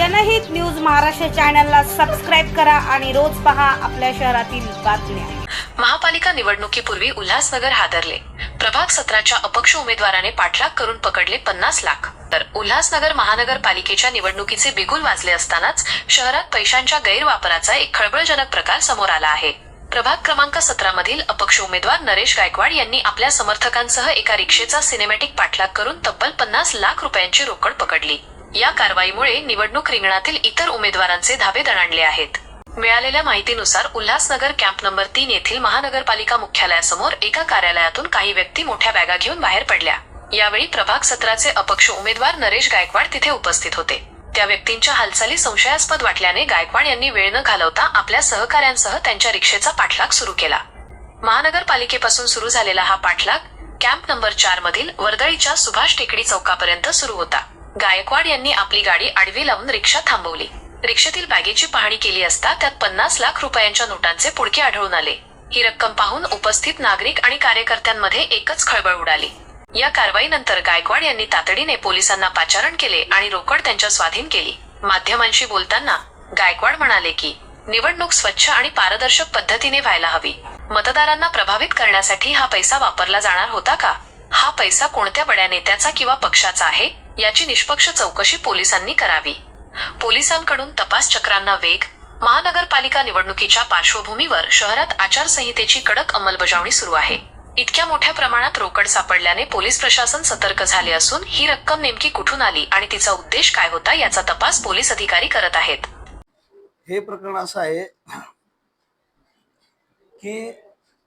जनहित न्यूज महाराष्ट्र चॅनलला सबस्क्राईब करा आणि रोज पहा आपल्या शहरातील बातम्या. महापालिका निवडणुकीपूर्वी उल्हासनगर हादरले. प्रभाग सत्राच्या अपक्ष उमेदवाराने पाठलाग करून पकडले पन्नास लाख. तर उल्हासनगर महानगरपालिकेच्या निवडणुकीचे बिगुल वाजले असतानाच शहरात पैशांच्या गैरवापराचा एक खळबळजनक प्रकार समोर आला आहे. प्रभाग क्रमांक सतरा मधील अपक्ष उमेदवार नरेश गायकवाड यांनी आपल्या समर्थकांसह एका रिक्षेचा सिनेमॅटिक पाठलाग करून तब्बल पन्नास लाख रुपयांची रोकड पकडली. या कारवाईमुळे निवडणूक रिंगणातील इतर उमेदवारांचे धाबे दणाणले आहेत. मिळालेल्या माहितीनुसार उल्हासनगर कॅम्प नंबर तीन येथील महानगरपालिका मुख्यालयासमोर एका कार्यालयातून काही व्यक्ती मोठ्या बॅगा घेऊन बाहेर पडल्या. यावेळी प्रभाग सत्राचे अपक्ष उमेदवार नरेश गायकवाड तिथे उपस्थित होते. त्या व्यक्तींच्या हालचाली संशयास्पद वाटल्याने गायकवाड यांनी वेळ न घालवता आपल्या सहकाऱ्यांसह त्यांच्या रिक्षेचा पाठलाग सुरू केला. महानगरपालिकेपासून सुरू झालेला हा पाठलाग कॅम्प नंबर चार मधील वर्दळीच्या सुभाष टेकडी चौकापर्यंत सुरू होता. गायकवाड यांनी आपली गाडी आडवी लावून रिक्षा थांबवली. रिक्षेतील बॅगेची पाहणी केली असता त्यात पन्नास लाख रुपयांच्या नोटांचे पुडके आढळून आले. ही रक्कम पाहून उपस्थित नागरिक आणि कार्यकर्त्यांमध्ये एकच खळबळ उडाली. या कारवाईनंतर गायकवाड यांनी तातडीने पोलिसांना पाचारण केले आणि रोकड त्यांच्या स्वाधीन केली. माध्यमांशी बोलताना गायकवाड म्हणाले की निवडणूक स्वच्छ आणि पारदर्शक पद्धतीने व्हायला हवी. मतदारांना प्रभावित करण्यासाठी हा पैसा वापरला जाणार होता का? हा पैसा कोणत्या बड्या नेत्याचा किंवा पक्षाचा आहे? याची निष्पक्ष चौकशी पोलिसांनी करावी. पोलिसांकडून तपास चक्रांना वेग महानगरपालिका निवडणुकीच्या पार्श्वभूमीवर शहरात आचारसंहितेची कडक अंमलबजावणी सुरू आहे. इतक्या मोठ्या प्रमाणात रोकड सापडल्याने पोलीस प्रशासन सतर्क झाले असून ही रक्कम नेमकी कुठून आली आणि तिचा उद्देश काय होता याचा तपास पोलीस अधिकारी करत आहेत. हे प्रकरण असं आहे की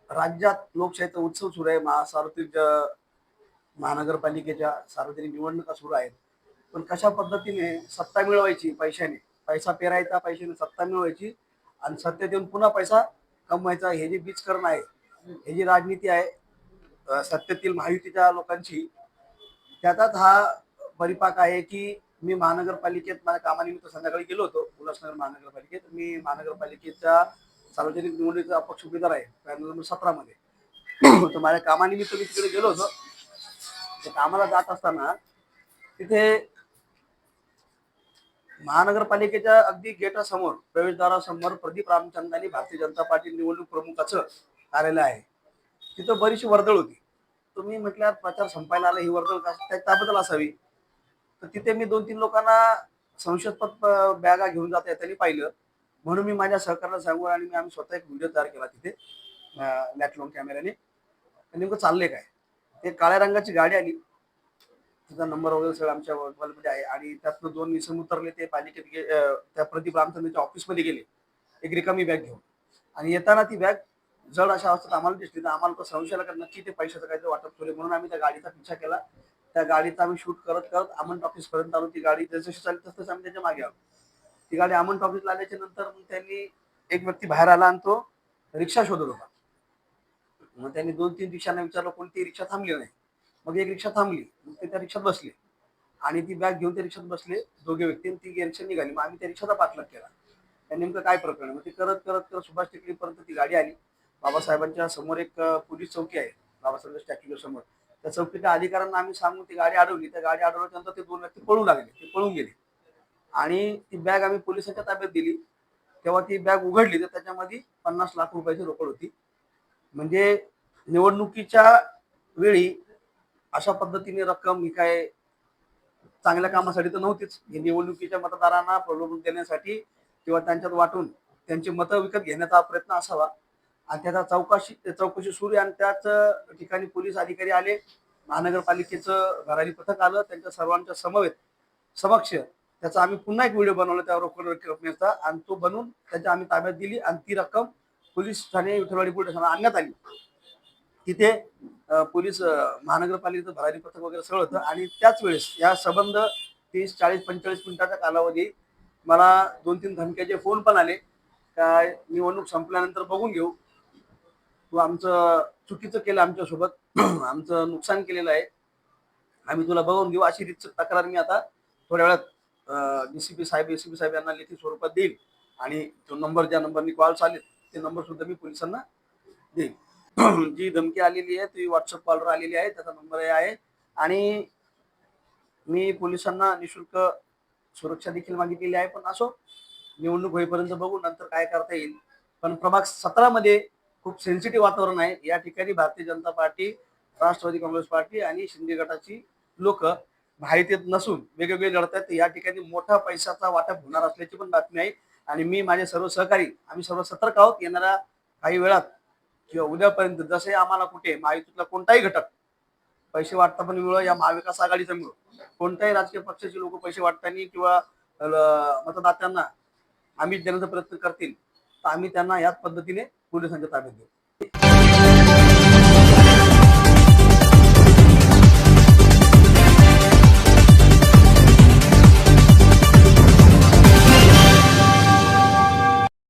राज्यात लोकशाहीचा उत्सव सुरू आहे. महा महानगरपालिकेच्या सार्वजनिक निवडणुका सुरू आहेत. पण कशा पद्धतीने सत्ता मिळवायची पैशाने? पैसा पेरायचा पैशाने सत्ता मिळवायची आणि सत्तेत येऊन पुन्हा पैसा कमवायचा हे जे बीजकरण आहे हे जी राजनीती आहे सत्तेतील महायुतीच्या लोकांची त्याचाच हा परिपाक आहे की मी महानगरपालिकेत माझ्या कामानिमित्त संध्याकाळी गेलो होतो उल्हासनगर महानगरपालिकेत. मी महानगरपालिकेच्या सार्वजनिक निवडणुकीचा अपक्ष उमेदवार आहे पॅनल नंबर सतरा मध्ये तर माझ्या कामानिमित्त मी तिकडे गेलो होतो. कामाला जात असताना तिथे महानगरपालिकेच्या अगदी गेटासमोर प्रवेशद्वारासमोर प्रदीप रामचंदानी भारतीय जनता पार्टी निवडणूक प्रमुखाचं कार्यालय आहे. तिथं बरीचशी वर्दळ होती. तुम्ही म्हटल्यावर प्रचार संपायला आला ही वर्दळ त्याबद्दल असावी. तर तिथे मी दोन तीन लोकांना संशयस्पद बॅगा घेऊन जात आहे त्यांनी पाहिलं. म्हणून मी माझ्या सहकार्याला सांगू आणि मी आम्ही स्वतः एक व्हिडिओ तयार केला तिथे लॅटलॉन कॅमेऱ्याने. नेमकं चाललंय काय? एक काळ्या रंगाची गाडी आली. तिचा नंबर वगैरे सगळं आमच्या मोबाईलमध्ये आहे. आणि त्यातनं दोन इसम उतरले ते पालिकेत गे अं, त्या प्रदीप रामचंद्रच्या ऑफिसमध्ये गेले. एक रिकामी बॅग घेऊन. आणि येताना ती बॅग जड अशा अवस्थेत आम्हाला दिसली. तर आम्हाला तो संशय आला नक्की ते पैशाचं काहीतरी वाटप केले म्हणून आम्ही त्या गाडीचा पिछा केला. त्या गाडीचा आम्ही शूट करत करत अमन टॉकीज पर्यंत आलो. ती गाडी जशी चालली तसं आम्ही त्याच्यामागे आलो. ती गाडी अमन ऑफिसला आल्याच्यानंतर मग त्यांनी एक व्यक्ती बाहेर आला आणि तो रिक्षा शोधत होता. मग त्यांनी दोन तीन रिक्षांना विचारलं कोणती रिक्षा थांबली नाही. मग एक रिक्षा थांबली मग ते त्या रिक्षात बसले. आणि ती बॅग घेऊन त्या रिक्षात बसले दोघे व्यक्ती आणि ती रिक्षा निघाली. मग आम्ही त्या रिक्षाचा पाठलाग केला. त्या नेमकं काय प्रकरण? मग ते करत करत करत सुभाष टेकडीपर्यंत ती गाडी आली. बाबासाहेबांच्या समोर एक पोलीस चौकी आहे. बाबासाहेब स्टॅच्यूच्या समोर. त्या चौकीच्या अधिकाऱ्यांना आम्ही सांगून ती गाडी अडवली. त्या गाडी अडवल्यानंतर ते दोन व्यक्ती पळू लागले. ते पळून गेले. आणि ती बॅग आम्ही पोलिसांच्या ताब्यात दिली. तेव्हा ती बॅग उघडली. तर त्याच्यामध्ये पन्नास लाख रुपयाची रोकड होती. म्हणजे निवडणुकीच्या वेळी अशा पद्धतीने रक्कम ही काय चांगल्या कामासाठी तर नव्हतीच. हे निवडणुकीच्या मतदारांना प्रलोभन देण्यासाठी किंवा त्यांच्यात वाटून त्यांची मतं विकत घेण्याचा प्रयत्न असावा. आणि त्याचा चौकशी चौकशी सुरू आहे आणि त्याच ठिकाणी पोलीस अधिकारी आले. महानगरपालिकेचं भरारी पथक आलं. त्यांच्या सर्वांच्या समवेत समक्ष त्याचा आम्ही पुन्हा एक व्हिडिओ बनवला. त्या रोकड रकमेचा आणि तो बनवून त्याच्या आम्ही ताब्यात दिली आणि ती रक्कम पोलीस ठाणे विठ्ठलवाडी पोलीस ठाण्याला आणण्यात आली. तिथे पोलीस महानगरपालिकेचं भरारी पथक वगैरे सगळं होतं आणि त्याच वेळेस या संबंध तीस चाळीस पंचेचाळीस मिनिटाच्या कालावधी मला दोन तीन धमक्याचे फोन पण आले. काय निवडणूक संपल्यानंतर बघून घेऊ. तू आमचं चुकीचं केलं आमच्यासोबत. आमचं नुकसान केलेलं आहे. आम्ही तुला बघून घेऊ. अशी रीतच तक्रार मी आता थोड्या वेळात डी सी पी साहेब एसीपी साहेब यांना लेखी स्वरूपात देईल आणि तो नंबर ज्या नंबरनी कॉल आले ते नंबर सुद्धा मी पोलिसांना देईन. जी धमकी आलेली आहे ती व्हॉट्सअप कॉलवर आलेली आहे त्याचा नंबर आहे. आणि मी पोलिसांना निशुल्क सुरक्षा देखील मागितलेली आहे. पण असो निवडणूक होईपर्यंत बघू नंतर काय करता येईल. पण प्रभाग सतरा मध्ये खूप सेन्सिटिव्ह वातावरण आहे. या ठिकाणी भारतीय जनता पार्टी राष्ट्रवादी काँग्रेस पार्टी आणि शिंदे गटाची लोक माहितीत नसून वेगवेगळे लढत आहेत या ठिकाणी मोठा पैशाचा वाटप होणार असल्याची पण बातमी आहे. आणि मी माझे सर्व सहकारी आम्ही सर्व सतर्क आहोत. येणाऱ्या काही वेळात किंवा उद्यापर्यंत जसे आम्हाला कुठे महायुतीतला कोणताही घटक पैसे वाटता पण मिळो या महाविकास आघाडीचा मिळो. कोणत्याही राजकीय पक्षाचे लोक पैसे वाटताना किंवा मतदात्यांना आम्ही देण्याचा प्रयत्न करतील तर आम्ही त्यांना याच पद्धतीने पोलिसांच्या ताब्यात देऊ.